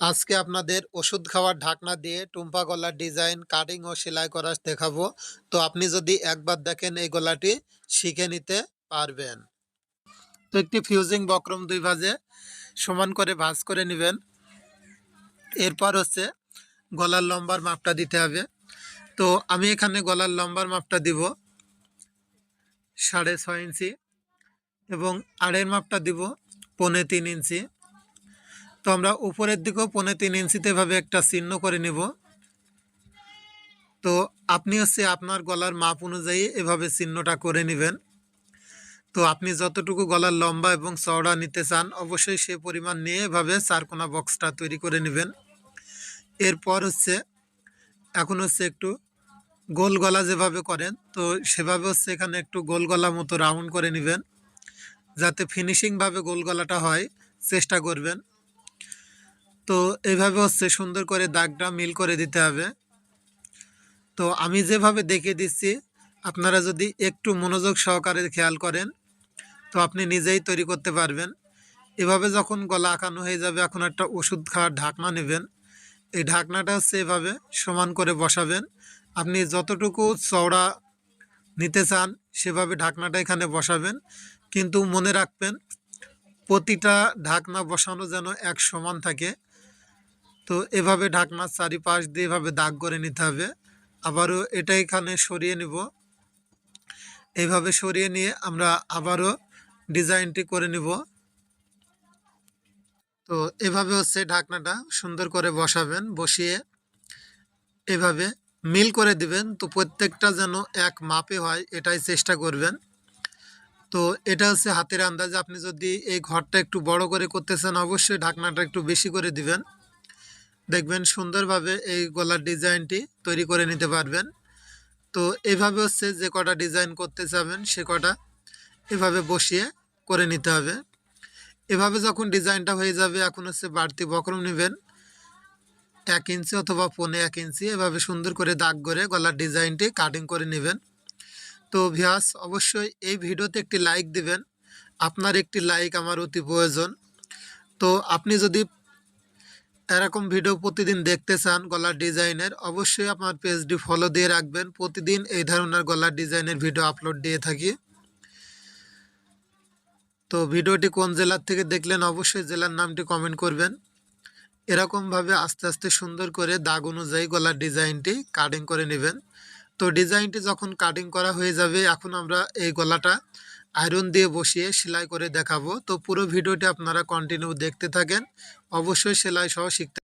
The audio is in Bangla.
আজকে আপনাদের ওষুধ খাওয়ার ঢাকনা দিয়ে টুম্পা গলার ডিজাইন, কাটিং ও সেলাই করা দেখাবো। তো আপনি যদি একবার দেখেন এই গলাটি, শিখে নিতে পারবেন। তো একটি ফিউজিং বক্রম দুই ভাজে সমান করে ভাঁজ করে নেবেন। এরপর হচ্ছে গলার লম্বার মাপটা দিতে হবে। তো আমি এখানে গলার লম্বার মাপটা দিব সাড়ে ছয় ইঞ্চি এবং আড়ের মাপটা দিব পৌনে তিন ইঞ্চি। তো আমরা উপরের দিকেও পৌনে তিন ইঞ্চিতে এভাবে একটা চিহ্ন করে নেব। তো আপনি হচ্ছে আপনার গলার মাপ অনুযায়ী এভাবে চিহ্নটা করে নেবেন। তো আপনি যতটুকু গলার লম্বা এবং চওড়া নিতে চান, অবশ্যই সে পরিমাণ নিয়ে এভাবে চারকোনা বক্সটা তৈরি করে নেবেন। এরপর হচ্ছে, এখন হচ্ছে একটু গোল গলা যেভাবে করেন, তো সেভাবে হচ্ছে এখানে একটু গোল গলা মতো রাউন্ড করে নেবেন। যাতে ফিনিশিংভাবে গোল গলাটা হয়, চেষ্টা করবেন। তো এইভাবে হচ্ছে সুন্দর করে দাগটা মিল করে দিতে হবে। তো আমি যেভাবে দেখে দিচ্ছি, আপনারা যদি একটু মনোযোগ সহকারে খেয়াল করেন, তো আপনি নিজেই তৈরি করতে পারবেন। এভাবে যখন গলা আঁকানো হয়ে যাবে, এখন একটা ওষুধ খাওয়ার ঢাকনা নেবেন। এই ঢাকনাটা হচ্ছে এভাবে সমান করে বসাবেন। আপনি যতটুকু চওড়া নিতে চান, সেভাবে ঢাকনাটা এখানে বসাবেন। কিন্তু মনে রাখবেন, প্রতিটা ঢাকনা বসানো যেন এক সমান থাকে। তো এভাবে ঢাকনার চারিপাশ দিয়ে এভাবে দাগ করে নিতে হবে। আবারও এটা এখানে সরিয়ে নিব। এইভাবে সরিয়ে নিয়ে আমরা আবারও ডিজাইনটি করে নিব। তো এভাবে হচ্ছে ঢাকনাটা সুন্দর করে বসাবেন, বসিয়ে এভাবে মিল করে দিবেন তো প্রত্যেকটা যেন এক মাপে হয় এটাই চেষ্টা করবেন। তো এটা হচ্ছে হাতের আন্দাজ। আপনি যদি এই ঘরটা একটু বড় করে করতে চান, অবশ্যই ঢাকনাটা একটু বেশি করে দিবেন। দেখবেন সুন্দরভাবে এই গলার ডিজাইনটি তৈরি করে নিতে পারবেন। তো এভাবে হচ্ছে যে কটা ডিজাইন করতে চাবেন, সে কটা এভাবে বসিয়ে করে নিতে হবে। এভাবে যখন ডিজাইনটা হয়ে যাবে, এখন হচ্ছে বাড়তি বক্রম নেবেন। এক ইঞ্চি অথবা পনে এক ইঞ্চি এভাবে সুন্দর করে দাগ করে গলার ডিজাইনটি কাটিং করে নেবেন। তো ভিয়াস অবশ্যই এই ভিডিওতে একটি লাইক দিবেন। আপনার একটি লাইক আমার অতি প্রয়োজন। তো আপনি যদি এরকম ভিডিও প্রতিদিন দেখতে চান গলার ডিজাইনের, অবশ্যই আপনার পেজটি ফলো দিয়ে রাখবেন। প্রতিদিন এই ধরনের গলার ডিজাইনের ভিডিও আপলোড দিয়ে থাকি। তো ভিডিওটি কোন জেলার থেকে দেখলেন অবশ্যই জেলার নামটি কমেন্ট করবেন। এরকমভাবে আস্তে আস্তে সুন্দর করে দাগ অনুযায়ী গলার ডিজাইনটি কাটিং করে নেবেন। তো ডিজাইনটি যখন কাটিং করা হয়ে যাবে, এখন আমরা এই গলাটা আয়রন দিয়ে বসিয়ে সেলাই করে দেখাবো। তো পুরো ভিডিওটি আপনারা কন্টিনিউ দেখতে থাকেন। অবশ্যই সেলাই সহ শিখতে